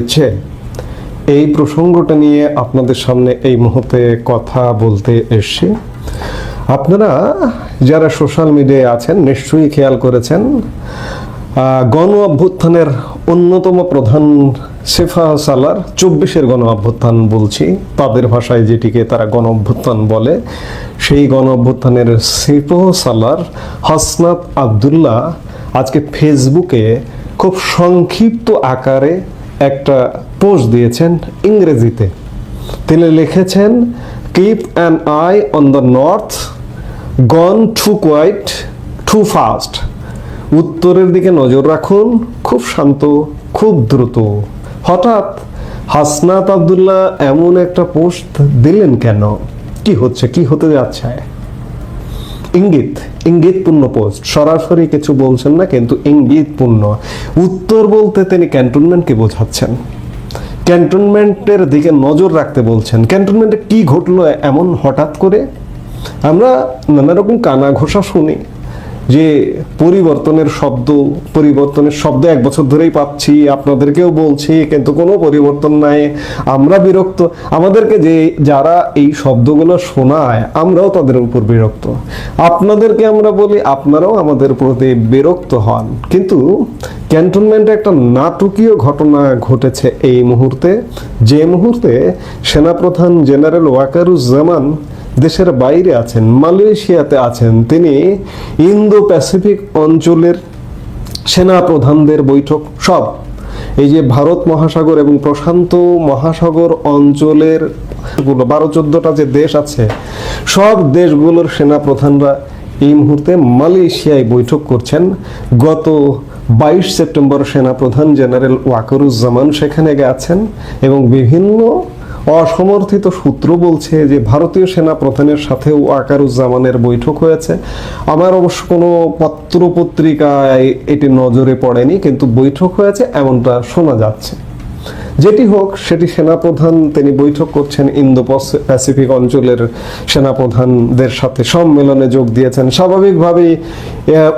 হচ্ছে, এই প্রসঙ্গটা নিয়ে আপনাদের সামনে এই মুহূর্তে কথা বলতে এসছি। আপনারা যারা সোশ্যাল মিডিয়ায় আছেন, নিশ্চয়ই খেয়াল করেছেন গণ অভ্যুত্থানের অন্যতম প্রধান সেফা সালার চব্বিশের গণ অভ্যুত্থান বলছি। তাদের ভাষায় যেটিকে তারা গণ অভ্যুত্থান বলে, সেই গণ অভ্যুত্থানের সেফা সালার হাসনাত আবদুল্লাহ আজকে ফেসবুকে খুব সংক্ষিপ্ত আকারে পোস্ট দিয়েছেন ইংরেজিতে। তিনি লিখেছেন keep an eye on the north gone too quite too fast উত্তরের দিকে নজর রাখুন, খুব শান্ত, খুব দ্রুত। হঠাৎ হাসনাত আবদুল্লাহ এমন একটা পোস্ট দিলেন কেন? কি হচ্ছে, কি হতে যাচ্ছে? ইঙ্গিত, ইঙ্গিতপূর্ণ পোস্ট সরাসরি কিছু বলছেন না, কিন্তু ইঙ্গিতপূর্ণ। উত্তর বলতে তিনি ক্যান্টনমেন্টকে বোঝাচ্ছেন। ক্যান্টনমেন্টের দিকে নজর রাখতে বলছেন। ক্যান্টনমেন্টে কি ঘটলো এমন হঠাৎ করে? আমরা নানা রকম কানা ঘোষা শুনি। যে পরিবর্তনের শব্দ পরিবর্তনের শব্দ এক বছর ধরেই পাচ্ছি, আপনাদেরকেও বলছি, কিন্তু কোনো পরিবর্তন নাই। আমরা বিরক্ত। আমাদেরকে যে, যারা এই শব্দগুলো শোনায়, আমরাও তাদের উপর বিরক্ত। আপনাদেরকে আমরা বলি, আপনারাও আমাদের প্রতি বিরক্ত হন। কিন্তু ক্যান্টনমেন্টে একটা নাটকীয় ঘটনা ঘটেছে এই মুহূর্তে। যে মুহূর্তে সেনাপ্রধান জেনারেল ওয়াকারুজ্জামান দেশের বাইরে আছেন, মালয়েশিয়াতে আছেন, তিনি ইন্দো প্যাসিফিক অঞ্চলের সেনা প্রধানদের বৈঠক, সব। এই যে ভারত মহাসাগর এবং প্রশান্ত মহাসাগর অঞ্চলেরগুলো, বারো চোদ্দটা যে দেশ আছে, সব দেশগুলোর সেনা প্রধানরা এই মুহূর্তে মালয়েশিয়ায় বৈঠক করছেন। গত বাইশ সেপ্টেম্বর সেনা প্রধান জেনারেল ওয়াকরুজ্জামান সেখানে গেছেন এবং বিভিন্ন অসমর্থিত সূত্র বলছে যে ভারতীয় সেনা প্রধানের সাথেও আকারুজ্জামানের বৈঠক হয়েছে। আমার অবশ্য কোনো পত্র পত্রিকায় এটি নজরে পড়েনি, কিন্তু বৈঠক হয়েছে, এমনটা শোনা যাচ্ছে। যেটি হোক, সেটি সেনাপ্রধান, তিনি বৈঠক করছেন ইন্দো প্যাসিফিক অঞ্চলের সেনাপ্রধানদের সাথে। সম্মেলনে যোগ দিয়েছেন। স্বাভাবিকভাবেই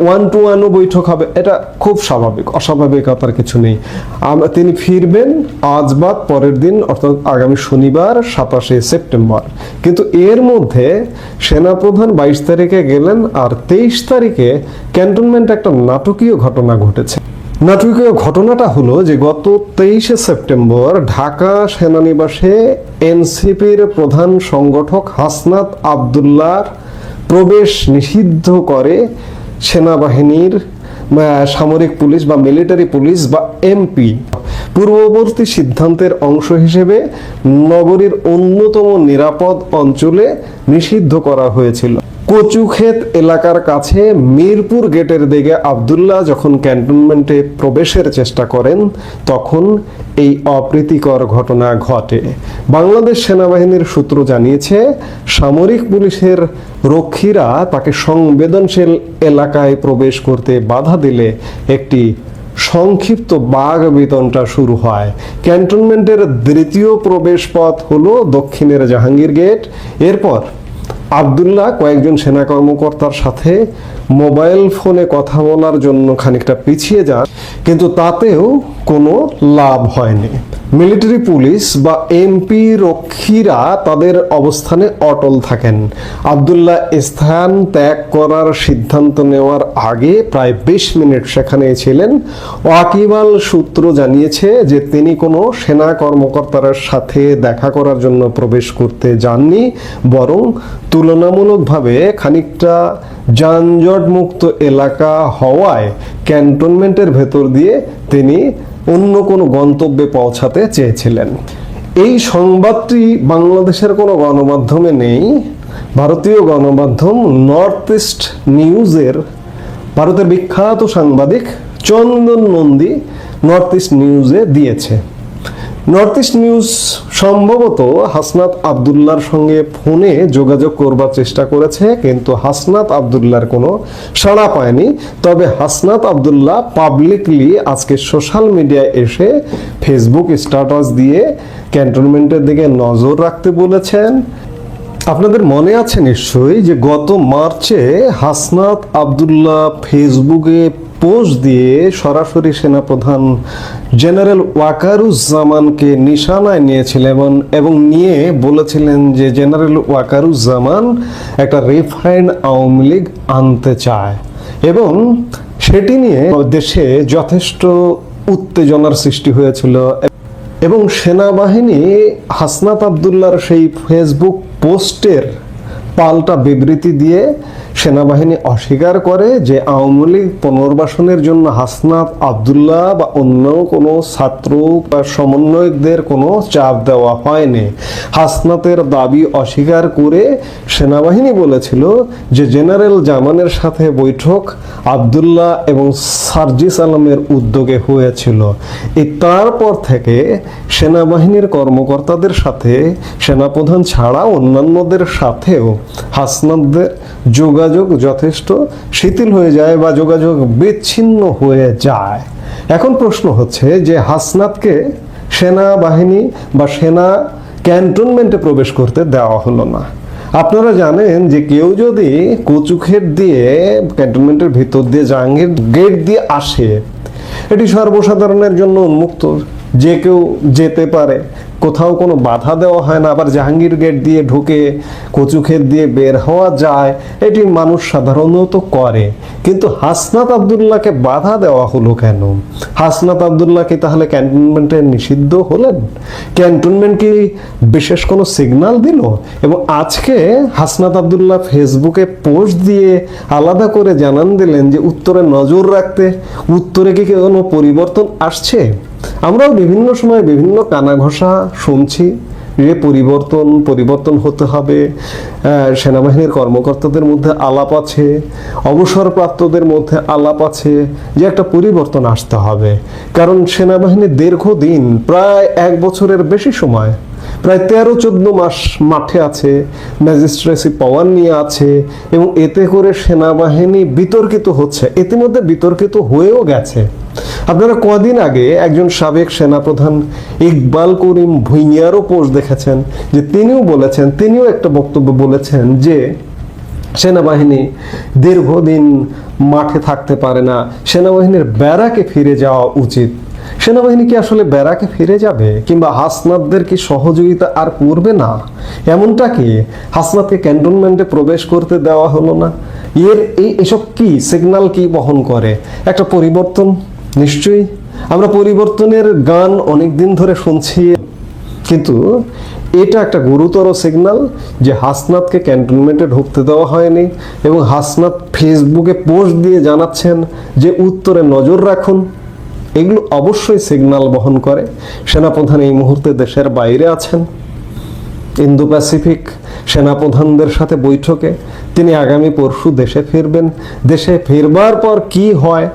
ওয়ান টু ওয়ানও বৈঠক হবে। এটা খুব স্বাভাবিক। অস্বাভাবিকতার কিছু নেই। তিনি ফিরবেন আজ বাদ, পরের দিন, অর্থাৎ আগামী শনিবার, সাতাশে সেপ্টেম্বর। কিন্তু এর মধ্যে সেনাপ্রধান বাইশ তারিখে গেলেন আর তেইশ তারিখে ক্যান্টনমেন্ট একটা নাটকীয় ঘটনা ঘটেছে। নাটকীয় ঘটনাটা হলো যে গত তেইশে সেপ্টেম্বর ঢাকা সেনানিবাসে এনসিপির প্রধান সংগঠক হাসনাত আবদুল্লার প্রবেশ নিষিদ্ধ করে সেনাবাহিনীর সামরিক পুলিশ বা মিলিটারি পুলিশ বা এমপি। পূর্ববর্তী সিদ্ধান্তের অংশ হিসেবে নগরীর অন্যতম নিরাপদ অঞ্চলে নিষিদ্ধ করা হয়েছিল। কচুক্ষেত এলাকার কাছে মিরপুর গেটের দিকে আবদুল্লাহ যখন ক্যান্টনমেন্টে প্রবেশের চেষ্টা করেন, তখন এই অপ্রীতিকর ঘটনা ঘটে। বাংলাদেশ সেনাবাহিনীর সূত্র জানিয়েছে, সামরিক পুলিশের রক্ষীরা তাকে সংবেদনশীল এলাকায় প্রবেশ করতে বাধা দিলে একটি সংক্ষিপ্ত বাঘ বেতনটা শুরু হয়। ক্যান্টনমেন্টের দ্বিতীয় প্রবেশ পথ হলো দক্ষিণের জাহাঙ্গীর গেট। এরপর আবদুল্লাহ কয়েকজন সেনা কর্মকর্তার সাথে মোবাইল ফোনে কথা বলার জন্য খানিকটা পিছিয়ে যান, কিন্তু তাতেও কোনো লাভ হয়নি। মিলিটারি পুলিশ বা এমপি রক্ষীরা তাদের অবস্থানে অটল থাকেন। আবদুল্লাহ স্থান ত্যাগ করার সিদ্ধান্ত নেওয়ার আগে প্রায় বিশ মিনিট সেখানে ছিলেন। ওয়াকিবাল সূত্র জানিয়েছে যে তিনি কোনো সেনা কর্মকর্তার সাথে দেখা করার জন্য প্রবেশ করতে যাননি, বরং তুলনামূলকভাবে খানিকটা যানজট মুক্ত এলাকা হওয়ায় ক্যান্টনমেন্টের ভেতর দিয়ে তিনি অন্য কোনো গন্তব্যে পৌঁছাতে চেয়েছিলেন। এই সংবাদটি বাংলাদেশের কোনো গণমাধ্যমে নেই। ভারতীয় গণমাধ্যম নর্থ ইস্ট নিউজের ভারতের বিখ্যাত সাংবাদিক চন্দন নন্দী নর্থ ইস্ট নিউজে দিয়েছে। নর্থ ইস্ট নিউজ সম্ভবত হাসনাত আবদুল্লার সঙ্গে ফোনে যোগাযোগ করবার চেষ্টা করেছে, কিন্তু হাসনাত আবদুল্লার কোনো সাড়া পায়নি। তবে হাসনাত আবদুল্লাহ পাবলিকলি আজকে সোশ্যাল মিডিয়ায় এসে ফেসবুক স্ট্যাটাস দিয়ে ক্যান্টনমেন্টের দিকে নজর রাখতে বলেছেন। আপনাদের মনে আছে নিশ্চয়ই যে গত মার্চে হাসনাত আবদুল্লাহ ফেসবুকে পোস্ট দিয়ে সরাসরি সেনাপ্রধান জেনারেল ওয়াকারুজ্জামানকে নিশানায় নিয়েছিলেন এবং নিয়ে বলেছিলেন যে জেনারেল ওয়াকারুজ্জামান একটা রিফাইন্ড আওয়ামী লীগ আনতে চায়। এবং সেটি নিয়ে দেশে যথেষ্ট উত্তেজনার সৃষ্টি হয়েছিল। এবং সেনাবাহিনী হাসনাত আবদুল্লার সেই ফেসবুক পোস্টের পাল্টা বিবৃতি দিয়ে সেনাবাহিনী অস্বীকার করে যে আওয়ামী লীগ পুনর্বাসনের জন্য হাসনাত আবদুল্লাহ বা অন্য কোনো ছাত্র বা সমন্বয়কদের কোনো চাপ দেওয়া হয়নি। হাসনাতের দাবি অস্বীকার করে সেনাবাহিনী বলেছিল যে জেনারেল জামানের সাথে বৈঠক আবদুল্লাহ এবং সার্জিস আলমের উদ্যোগে হয়েছিল। এই তারপর থেকে সেনাবাহিনীর কর্মকর্তাদের সাথে, সেনাপ্রধান ছাড়া অন্যান্যদের সাথেও হাসনাতদের যোগাযোগ যথেষ্ট শিথিল হয়ে যায় বা যোগাযোগ বিচ্ছিন্ন হয়ে যায়। এখন প্রশ্ন হচ্ছে যে হাসনাতকে সেনাবাহিনী বা সেনা ক্যান্টনমেন্টে প্রবেশ করতে দেওয়া হলো না। আপনারা জানেন যে কেউ যদি কচুক্ষেত দিয়ে ক্যান্টনমেন্টের ভিতর দিয়ে জাহাঙ্গীর গেট দিয়ে আসে, এটি সর্বসাধারণের জন্য উন্মুক্ত। যে কেউ যেতে পারে কোথাও কোনো বাধা দেওয়া হয় না, আবার জাহাঙ্গীর গেট দিয়ে ঢুকে কচুক্ষেত দিয়ে বের হওয়া যায়, এটি মানুষ সাধারণত করে। কিন্তু হাসনাত আবদুল্লাহকে বাধা দেওয়া হলো কেন? হাসনাত আবদুল্লাহ কি তাহলে ক্যান্টনমেন্টে নিষিদ্ধ হলেন? ক্যান্টনমেন্ট কি বিশেষ কোনো সিগন্যাল দিল? এবং আজকে হাসনাত আবদুল্লাহ ফেসবুকে পোস্ট দিয়ে আলাদা করে জানান দিলেন যে, উত্তরে নজর রাখতে, উত্তরে কি কোনো পরিবর্তন আসছে? আমরাও বিভিন্ন সময় বিভিন্ন কানা ঘষা শুনছি যে পরিবর্তন পরিবর্তন হতে হবে। সেনাবাহিনীর কর্মকর্তাদের মধ্যে আলাপ আছে, অবসরপ্রাপ্তদের মধ্যে আলাপ আছে যে একটা পরিবর্তন আসতে হবে। কারণ সেনাবাহিনী দীর্ঘদিন, প্রায় এক বছরের বেশি সময়, প্রায় তেরো চোদ্দ মাস মাঠে আছে, ম্যাজিস্ট্রেসি পাওয়ার নিয়ে আছে এবং এতে করে সেনাবাহিনী বিতর্কিত হচ্ছে। ইতিমধ্যে বিতর্কিত হয়েও গেছে। আপনারা কদিন আগে একজন সাবেক সেনাপ্রধান ইকবাল করিম ভুইয়ারও পোস্ট দেখেছেন, যে তিনিও বলেছেন, তিনিও একটা বক্তব্য বলেছেন যে সেনাবাহিনী দীর্ঘদিন মাঠে থাকতে পারে না, সেনাবাহিনীর ব্যারাকে ফিরে যাওয়া উচিত। সেনাবাহিনী কি আসলে ব্যারাকে ফিরে যাবে, কিংবা হাসনাতদের কি সহযোগিতা আর করবে না? এমনটা কি হাসনাতকে ক্যান্টনমেন্টে প্রবেশ করতে দেওয়া হলো না? এর এই এসব কি সিগন্যাল কি বহন করে? একটা পরিবর্তন নিশ্চয়ই। আমরা পরিবর্তনের গান অনেক দিন ধরে শুনছি, কিন্তু এটা একটা গুরুতর সিগনাল যে হাসনাতকে ক্যান্টনমেন্টে ঢুকতে দেওয়া হয়নি এবং হাসনাত ফেসবুকে পোস্ট দিয়ে জানাচ্ছেন যে উত্তরে নজর রাখুন। এগুলো অবশ্যই সিগনাল বহন করে। সেনাপ্রধান এই মুহূর্তে দেশের বাইরে আছেন। ইন্দো প্যাসিফিক সেনাপ্রধানদের সাথে বৈঠকে তিনি আগামী পরশু দেশে ফিরবেন। দেশে ফিরবার পর কি হয়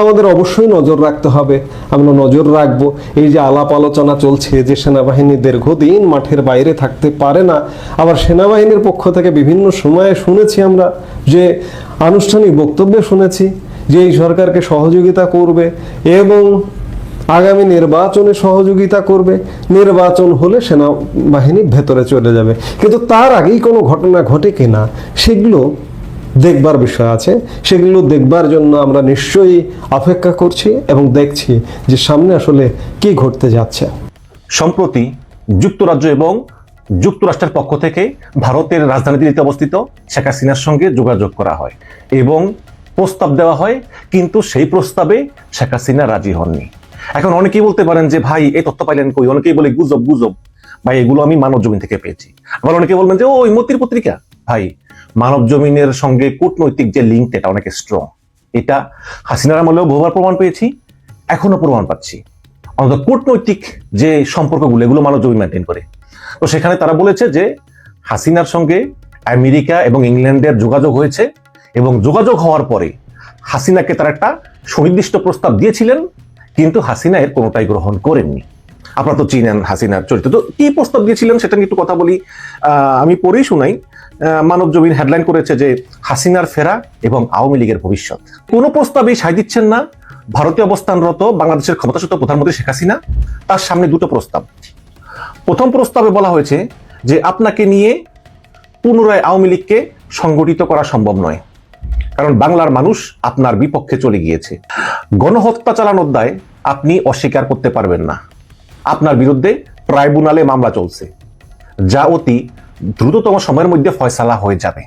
আমাদের অবশ্যই নজর রাখতে হবে। আমরা নজর রাখব। এই যে আলাপ আলোচনা চলছে যে সেনাবাহিনী দীর্ঘদিন মাঠের বাইরে থাকতে পারে না, আবার সেনাবাহিনীর পক্ষ থেকে বিভিন্ন সময়ে শুনেছি আমরা যে আনুষ্ঠানিক বক্তব্যে শুনেছি যে এই সরকারকে সহযোগিতা করবে এবং আগামী নির্বাচনে সহযোগিতা করবে। নির্বাচন হলে সেনাবাহিনী ভেতরে চলে যাবে। কিন্তু তার আগেই কোনো ঘটনা ঘটে কিনা, সেগুলো দেখবার বিষয় আছে। সেগুলো দেখবার জন্য আমরা নিশ্চয়ই অপেক্ষা করছি এবং দেখছি যে সামনে আসলে কি ঘটতে যাচ্ছে। সম্প্রতি যুক্তরাজ্য এবং যুক্তরাষ্ট্রের পক্ষ থেকে ভারতের রাজধানী দিল্লিতে অবস্থিত শেখ হাসিনার সঙ্গে যোগাযোগ করা হয় এবং প্রস্তাব দেওয়া হয়, কিন্তু সেই প্রস্তাবে শেখ হাসিনা রাজি হননি। এখন অনেকেই বলতে পারেন যে, ভাই, এই তথ্য পাইলেন কই? অনেকেই বলে, গুজব গুজব। ভাই, এগুলো আমি মানব জমিন থেকে পেয়েছি। আবার অনেকে বলবেন যে ওই মতির পত্রিকা? ভাই মানব জমিনের সঙ্গে কূটনৈতিক যে লিঙ্ক এটা অনেক স্ট্রং এটা হাসিনার আমলেও বহুবার প্রমাণ পেয়েছি, এখনও প্রমাণ পাচ্ছি। অন্তত কূটনৈতিক যে সম্পর্কগুলো, এগুলো মানব জমি মেনটেন করে। তো সেখানে তারা বলেছে যে, হাসিনার সঙ্গে আমেরিকা এবং ইংল্যান্ডের যোগাযোগ হয়েছে এবং যোগাযোগ হওয়ার পরে হাসিনাকে তারা একটা সুনির্দিষ্ট প্রস্তাব দিয়েছিলেন, কিন্তু হাসিনা এর কোনোটাই গ্রহণ করেননি। আপনারা তো চিনেন হাসিনার চরিত্র। তো কি প্রস্তাব দিয়েছিলেন সেটা নিয়ে একটু কথা বলি। আমি পড়েই শুনাই। মানব জমিন হেডলাইন করেছে যে হাসিনার ফেরা এবং আওয়ামী লীগের ভবিষ্যৎ। কোনো প্রস্তাবেই সাই দিচ্ছেন না। ভারতীয় অবস্থানরত বাংলাদেশের ক্ষমতাচ্যুত প্রধানমন্ত্রী শেখ হাসিনা, তার সামনে দুটো প্রস্তাব। প্রথম প্রস্তাবে বলা হয়েছে যে আপনাকে নিয়ে পুনরায় আওয়ামী লীগকে সংগঠিত করা সম্ভব নয়। কারণ বাংলার মানুষ আপনার বিপক্ষে চলে গিয়েছে। গণহত্যা চালানোর দায় আপনি অস্বীকার করতে পারবেন না। আপনার বিরুদ্ধে ট্রাইব্যুনালে মামলা চলছে। যা অতি দ্রুততম সময়ের মধ্যে ফয়সালা হয়ে যাবে।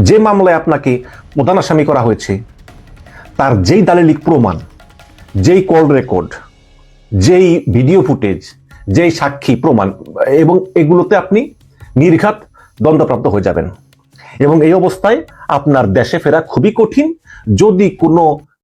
যে মামলায় আপনাকে প্রধান আসামি করা হয়েছে, তার যেই দালিলিক প্রমাণ, যেই কল রেকর্ড, যেই ভিডিও ফুটেজ, যেই সাক্ষী প্রমাণ, এবং এগুলোতে আপনি নির্ঘাত দণ্ডপ্রাপ্ত হয়ে যাবেন। এবং এই অবস্থায় আপনার দেশে ফেরা খুবই কঠিন। যদি কোনো